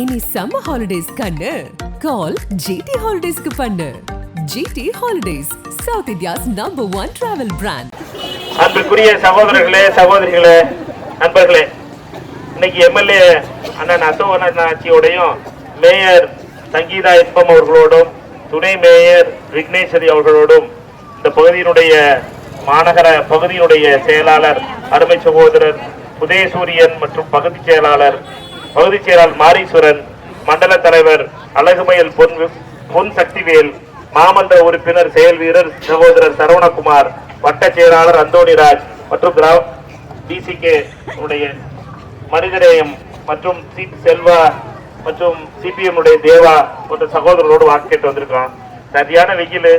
Any summer holidays கண்ணு. கால் GT ஹாலிடேஸ்க்கு பண்ணு. GT holidays south India's number one travel brand அன்புக்குரிய சகோதரர்களே சகோதரிகளே நண்பர்களே இன்னைக்கு எம்எல்ஏ அண்ணன் அசோகன் ஆட்சியோடையும் மேயர் சங்கீதா இன்பம் அவர்களோடும் துணை மேயர் விக்னேஸ்வரி அவர்களோடும் இந்த பகுதியினுடைய மாநகர பகுதியினுடைய செயலாளர் அருமை சகோதரர் உதயசூரியன் மற்றும் பகுதி செயலாளர் பகுதி செயலாளர் மாரீஸ்வரன் மண்டல தலைவர் அழகுமயல் பொன் பொன் சக்திவேல் மாமன்ற உறுப்பினர் செயல் வீரர் சகோதரர் சரவணகுமார் வட்ட செயலாளர் அந்தோணிராஜ் மற்றும் கிரா டிசிகே உடைய மனிதநேயம் மற்றும் சி செல்வா மற்றும் சிபிஎம் உடைய தேவா போன்ற சகோதரரோடு வாக்கு கேட்டு வந்திருக்கோம் சரியான வெயில்.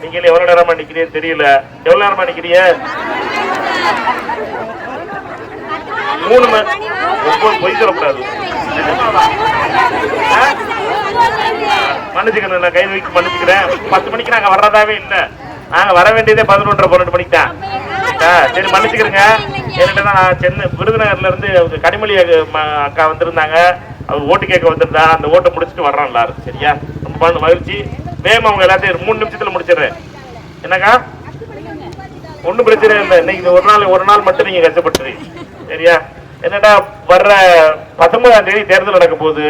நீங்க எவ்வளவு நேரமா நிக்கிறீங்க தெரியல. எவ்வளவு நேரமா நிக்கிறீங்க? மூணு மணி ஒன்பது பொய் சொல்லக்கூடாது. ஆ? மன்னிச்சுக்கணும் நான் கை வைக்க மன்னிச்சுக்கிறேன். பத்து மணிக்கு நாங்க வர்றதாவே இல்லை. நாங்க வர வேண்டியதே பதினொன்றரை பன்னெண்டு மணிக்கு தான் சரி மன்னிச்சுக்கிறேங்க. என்கிட்ட தான் நான் சென்னை விருதுநகர்ல இருந்து அவங்க கனிமொழி ம- அக்கா வந்திருந்தாங்க. அவர் ஓட்டு கேட்க வந்திருந்தா அந்த ஓட்டை முடிச்சுட்டு வர்றோம் எல்லாரும். சரியா? ரொம்ப மகிழ்ச்சி. வேகம் அவங்க எல்லாத்தையும் மூணு நிமிஷத்துல முடிச்சிடுறேன். என்னக்கா? ஒன்றும் பிரச்சனை இல்லை. இன்னைக்கு இந்த ஒரு நாள் ஒரு நாள் மட்டும் நீங்க கஷ்டப்பட்டுறீங்க சரியா? என்னடா வர்ற பத்தொன்பதாம் தேதி தேர்தல் நடக்க போகுது.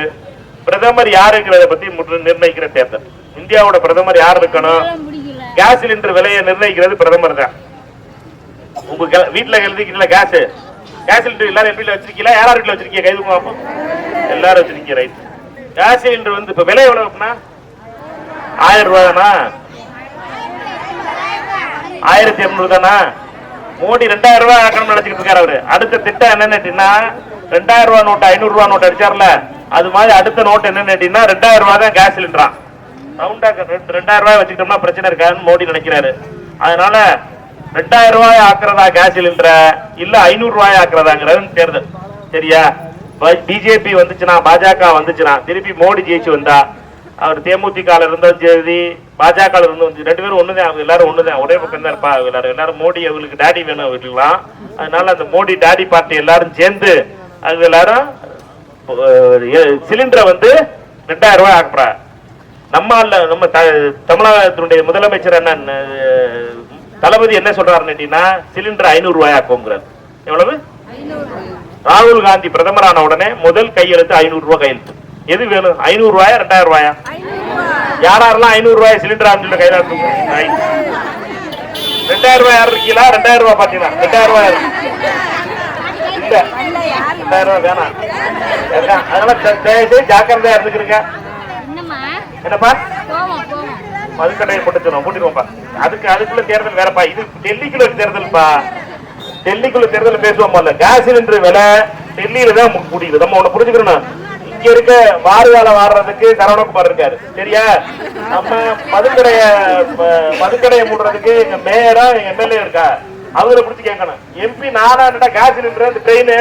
பிரதமர் யாருங்கிறத பத்தி முற்று நிர்ணயிக்கிற தேர்தல். இந்தியாவோட பிரதமர் யார் இருக்கணும்? கேஸ் சிலிண்டர் விலையை நிர்ணயிக்கிறது பிரதமர் தான். உங்க வீட்டுல எழுதிக்கல கேஸ்? கேஸ் சிலிண்டர் எல்லாரும் எப்படி வச்சிருக்கீங்களா? யார் வீட்டுல வச்சிருக்கீங்க? கைது பார்ப்போம் எல்லாரும் வச்சிருக்கீங்க ரைட் கேஸ் சிலிண்டர் வந்து இப்ப விலை எவ்வளவு அப்படின்னா ஆயிரம் ரூபாய் தானா? ஆயிரத்தி எண்ணூறு தானா? மோடி ரெண்டாயிரம் ரூபாய் ஆக்கணும் நினைச்சிட்டு இருக்காரு அவரு. அடுத்த திட்டம் என்னன்னு கேட்டீங்கன்னா ரெண்டாயிரம் ரூபாய் நோட்டு ஐநூறு ரூபாய் நோட்டு அடிச்சார்ல அது மாதிரி அடுத்த நோட்டு என்னன்னு கேட்டீங்கன்னா ரெண்டாயிரம் ரூபாய் தான் கேஸ் சிலிண்டரா ரவுண்டா ரெண்டு- ரெண்டாயிரம் ரூபாய் வச்சுக்கிட்டோம்னா பிரச்சனை இருக்காதுன்னு மோடி நினைக்கிறாரு. அதனால ரெண்டாயிரம் ரூபாய் ஆக்குறதா கேஸ் சிலிண்டர இல்ல ஐநூறு ரூபாய் ஆக்குறதாங்கிறது தேர்தல். சரியா? பிஜேபி வந்துச்சுன்னா பாஜக வந்துச்சுன்னா திருப்பி மோடி ஜெயிச்சு வந்தா அவர் தேமுதிக இருந்தும் சரி பாஜக இருந்தும் சரி, ரெண்டு பேரும் ஒண்ணுதான் அவங்க எல்லாரும் ஒண்ணுதான். ஒரே பக்கம் தான் இருப்பா எல்லாரும். எல்லாரும் மோடி அவங்களுக்கு டாடி வேணும் அவர்களுக்குலாம் அதனால அந்த மோடி டாடி பார்ட்டி எல்லாரும் சேர்ந்து அவங்க எல்லாரும் சிலிண்டரை வந்து ரெண்டாயிரம் ரூபாய் ஆக்குறா நம்ம நம்ம தமிழகத்தினுடைய முதலமைச்சர் என்ன தளபதி என்ன சொல்றாருன்னு கேட்டீங்கன்னா சிலிண்டர் ஐநூறு ரூபாய் ஆக்குங்கிறார் எவ்வளவு? ராகுல் காந்தி பிரதமரான உடனே முதல் கையெழுத்து ஐநூறு ரூபாய் கையெழுத்து. எது வேணும்? ஐநூறு ரூபாயா ரெண்டாயிரம் ரூபாயா? யாரெல்லாம் ஐநூறு ரூபாய் சிலிண்டர் ஆரம்பிச்சு கையில. ரெண்டாயிரம் ரூபாய் யார் இருக்கீங்களா? ரெண்டாயிரம் ரூபாய் பாத்தீங்களா ரெண்டாயிரம் ரூபாய்? இல்ல. ரெண்டாயிரம் ரூபாய் வேணாம். அதனால தயவுசெய்து ஜாக்கிரதையா இருந்துக்கிறீங்க என்னப்பா? மதுக்கடையை போட்டுச்சோம் கூட்டிடுவோம்ப்பா அதுக்கு அதுக்குள்ள தேர்தல் வேறப்பா. இது டெல்லிக்குள்ள தேர்தல்ப்பா. டெல்லிக்குள்ள தேர்தல் பேசுவோம் கேஸ் சிலிண்டர் விலை டெல்லியில தான் முடியுது நம்ம ஒண்ணு புரிஞ்சுக்கணும் இங்க இருக்க வாறுகால வாடுறதுக்கு சரவணகுமார் இருக்காரு. சரியா? நம்ம மதுக்கடைய மதுக்கடையை மூடுறதுக்கு எங்க மேயரா எங்க எம்எல்ஏ இருக்கா? அவரை பிடிச்சி கேட்கணும் எம்பி நானா கேஸ் சிலிண்டர் இந்த ட்ரெயின்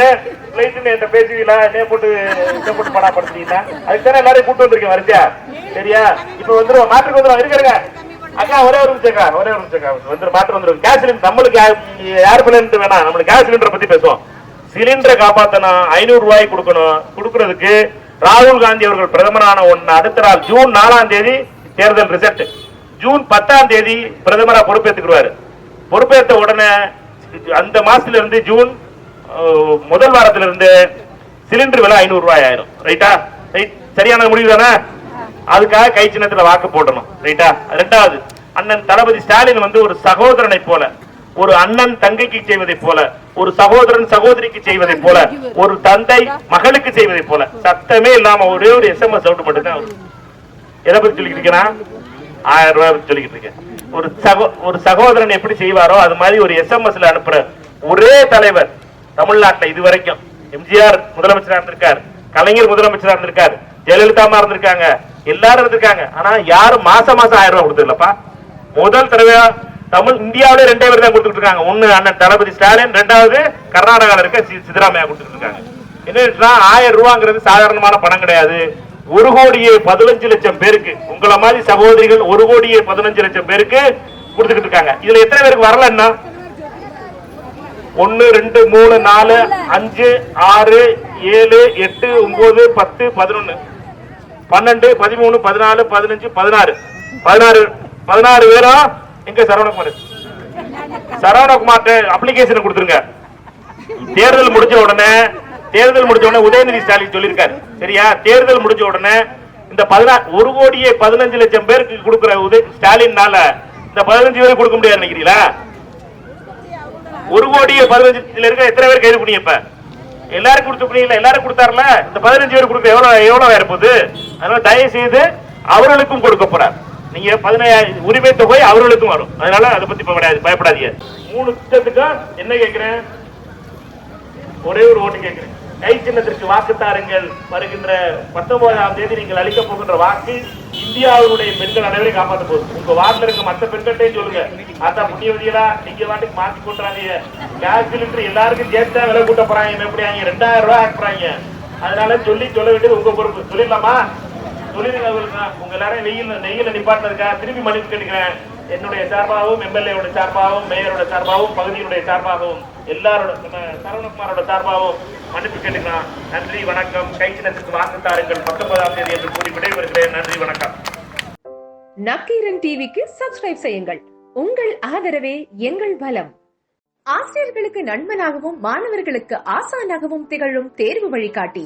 பிளைட்னு என்கிட்ட பேசுவீங்களா? என்ன போட்டு இதை போட்டு படா படுத்துட்டீங்கன்னா அதுக்கு தானே எல்லாரையும் கூட்டு வந்திருக்கேன் வரிசையா? சரியா? இப்ப வந்துருவோம். மாற்றுக்கு வந்துருவோம். இருக்கிறங்க அக்கா ஒரே ஒரு நிமிஷம்க்கா ஒரே ஒரு நிமிஷம்க்கா வந்து மாற்று வந்துரும் கேஸ் சிலிண்டர் நம்மளுக்கு ஏர் யார் வேணாம். நம்மளுக்கு கேஸ் சிலிண்டரை பத்தி பேசுவோம். சிலிண்டரை காப்பாத்தணும். ஐநூறு ரூபாய் கொடுக்கணும். கொடுக்கறதுக்கு ராகுல் காந்தி அவர்கள் பிரதமரான ஒன்று அடுத்த நாள் ஜூன் நாலாம் தேதி தேர்தல் ரிசல்ட் ஜூன் பத்தாம் தேதி பிரதமராக பொறுப்பேற்றுக்குருவாரு பொறுப்பேற்ற உடனே அந்த மாசத்துல இருந்து ஜூன் முதல் வாரத்துல இருந்து சிலிண்டர் விலை ஐநூறு ரூபாய் ஆயிரும். ரைட்டா? ரைட்? சரியான முடிவு தானே? அதுக்காக கை சின்னத்துல வாக்கு போடணும். ரைட்டா? ரெண்டாவது அண்ணன் தளபதி ஸ்டாலின் வந்து ஒரு சகோதரனை போல ஒரு அண்ணன் தங்கைக்கு செய்வதை போல ஒரு சகோதரன் சகோதரிக்கு செய்வதை போல ஒரு தந்தை மகளுக்கு செய்வதை போல சத்தமே இல்லாம ஒரே ஒரு எஸ்எம்எஸ் அவுட் மட்டும்தான் எதை பத்தி சொல்லிட்டு இருக்கேன் ஆயிரம் ரூபாய் பத்தி சொல்லிக்கிட்டு இருக்கேன் ஒரு சகோ ஒரு சகோதரன் எப்படி செய்வாரோ அது மாதிரி ஒரு எஸ்எம்எஸ்ல அனுப்புற ஒரே தலைவர் தமிழ்நாட்டில் இது வரைக்கும் எம்ஜிஆர் முதலமைச்சரா இருந்திருக்கார் கலைஞர் முதலமைச்சரா இருந்திருக்கார் ஜெயலலிதா இருந்திருக்காங்க எல்லாரும் இருந்திருக்காங்க. ஆனா யாரும் மாசம் மாசம் ஆயிரம் ரூபாய் கொடுத்ததில்லப்பா. முதல் தடவையா தமிழ் இந்தியாவிலே ரெண்டே பேர் தான் கொடுத்துட்டு இருக்காங்க ஒண்ணு அண்ணன் தளபதி ஸ்டாலின் ரெண்டாவது கர்நாடகால இருக்க சி- சித்தராமையா கொடுத்துட்டு இருக்காங்க என்ன ஆயிரம் ரூபாங்கிறது சாதாரணமான பணம் கிடையாது. ஒரு கோடியே பதினஞ்சு லட்சம் பேருக்கு உங்களை மாதிரி சகோதரிகள் ஒரு கோடியே பதினஞ்சு லட்சம் பேருக்கு கொடுத்துக்கிட்டு இருக்காங்க இதுல எத்தனை பேருக்கு வரலன்னா ஒன்னு ரெண்டு மூணு நாலு அஞ்சு ஆறு ஏழு எட்டு ஒன்பது பத்து பதினொன்னு. பன்னெண்டு பதிமூணு பதினாலு பதினஞ்சு பதினாறு. பதினாறு பதினாறு பேரும் எங்க சரவணகுமார். சரவணகுமார் அப்ளிகேஷன் கொடுத்துருங்க. தேர்தல் முடிஞ்ச உடனே தேர்தல் முடிஞ்ச உடனே உதயநிதி ஸ்டாலின் சொல்லியிருக்காரு. சரியா? தேர்தல் முடிஞ்ச உடனே இந்த பதினா ஒரு கோடியே பதினஞ்சு லட்சம் பேருக்கு கொடுக்குற உதய ஸ்டாலின்னால இந்த பதினஞ்சு பேருக்கு கொடுக்க முடியாது நினைக்கிறீங்களா? ஒரு கோடியே பதினஞ்சுல இருக்க எத்தனை பேர் கைது பண்ணி இப்ப எல்லாரும் கொடுத்துருக்கீங்களா எல்லாரும் கொடுத்தாருல? இந்த பதினஞ்சு பேர் கொடுக்க எவ்வளவு எவ்வளவு இருப்பது அதனால தயவு செய்து அவர்களுக்கும் கொடுக்க போறார். நீங்க பதினாயிரம் உரிமை தொகை அவர்களுக்கும் வரும். அதனால அதை பத்தி பயப்படாது பயப்படாதீங்க. மூணு திட்டத்துக்கும் என்ன கேட்கிறேன் ஒரே ஒரு ஓட்டு கேட்கிறேன் கை சின்னத்திற்கு வாக்குத்தாருங்கள் வருகின்ற பத்தொன்பதாம் தேதி நீங்கள் அளிக்க போகின்ற வாக்கு இந்தியாவுடைய பெண்கள் அனைவரையும் காப்பாற்ற போகுது. உங்க வார்டில் இருக்க மற்ற பெண்கள்டையும் சொல்லுங்க. அதான் புண்ணியவதிகளா? நீங்க வாட்டுக்கு மாத்தி போட்டுறாங்க கேஸ் சிலிண்டர் எல்லாருக்கும் சேர்த்தா விலை கூட்ட போறாங்க. எப்படி ஆங்க ரெண்டாயிரம் ரூபாய் ஆக்குறாங்க அதனால சொல்லி சொல்ல வேண்டியது உங்க பொறுப்பு. சொல்லிடலாமா? சொல்லிருங்க உங்க எல்லாரும் வெயில் நெய்யில நிப்பாட்டினதுக்கா திருப்பி மன்னிப்பு கேட்டுக்கிறேன். என்னுடைய சார்பாகவும் எம்எல்ஏவோட சார்பாகவும் மேயரோட சார்பாகவும் பகுதியினுடைய சார்பாகவும் எல்லாரோட நம்ம சரவணகுமாரோட சார்பாகவும் மன்னிப்பு கேட்டுக்கலாம். நன்றி வணக்கம். கைச்சினத்துக்கு வாக்கு தாருங்கள். பத்தொன்பதாம் தேதி என்று கூறி விடைபெறுகிறேன். நன்றி வணக்கம். நக்கீரன் டிவிக்கு சப்ஸ்கிரைப் செய்யுங்கள். உங்கள் ஆதரவே எங்கள் பலம் ஆசிரியர்களுக்கு நண்பனாகவும் மாணவர்களுக்கு ஆசானாகவும் திகழும் தேர்வு வழிகாட்டி.